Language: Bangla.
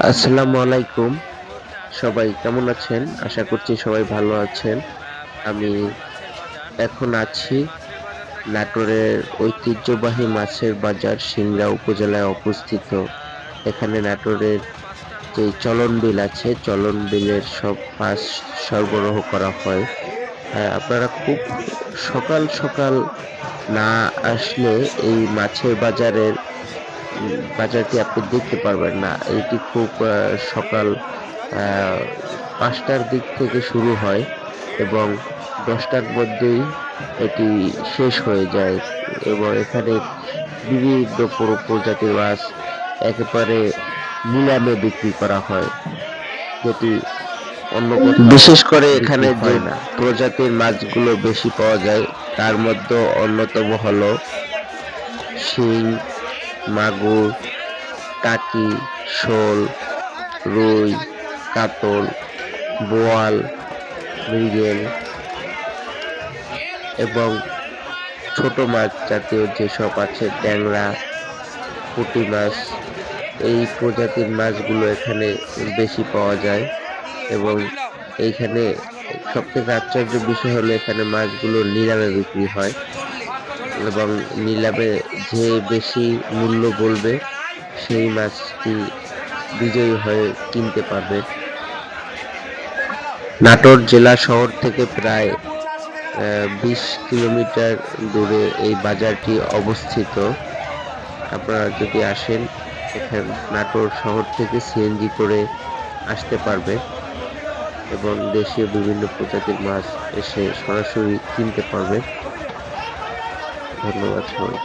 আসসালামু আলাইকুম। সবাই কেমন আছেন? আশা করছি সবাই ভালো আছেন। আমি এখন আছি নাটোরের ঐতিহ্যবাহী মাছের বাজার সিংড়া উপজেলায় অবস্থিত। এখানে নাটোরের যে চলন বিল আছে, চলন বিলের সব মাছ সরবরাহ করা হয়। আপনারা খুব সকাল সকাল না আসলে এই মাছের বাজারের বাজারটি আপনি দেখতে পারবেন না। এটি খুব সকাল পাঁচটার দিক থেকে শুরু হয় এবং দশটার মধ্যেই এটি শেষ হয়ে যায় এবং এখানে বিভিন্ন পুরো প্রজাতির মাছ একেবারে নিলামে বিক্রি করা হয়। যেটি বিশেষ করে এখানে যে। প্রজাতির মাছগুলো বেশি পাওয়া যায় তার মধ্যে অন্যতম হলো শিং মাগুর টাকি শোল রুই কাতল বোয়াল মৃগেল এবং ছোট মাছ জাতীয় যেসব আছে ট্যাংরা পুঁটি মাছ এই প্রজাতির মাছগুলো এখানে বেশি পাওয়া যায় এবং এইখানে সবথেকে আশ্চর্য বিষয় হলো এখানে মাছগুলো নিলামে বিক্রি হয় এবং নিলামে যে বেশি মূল্য বলবে সেই মাছটি বিজয়ী হয়ে কিনতে পারবে। নাটোর জেলা শহর থেকে প্রায় বিশ কিলোমিটার দূরে এই বাজারটি অবস্থিত। আপনারা যদি আসেন, এখানে নাটোর শহর থেকে সিএনজি করে আসতে পারবে। এবং দেশীয় বিভিন্ন প্রজাতির মাছ এসে সরাসরি কিনতে পারবে। ধন্যবাদ সবাই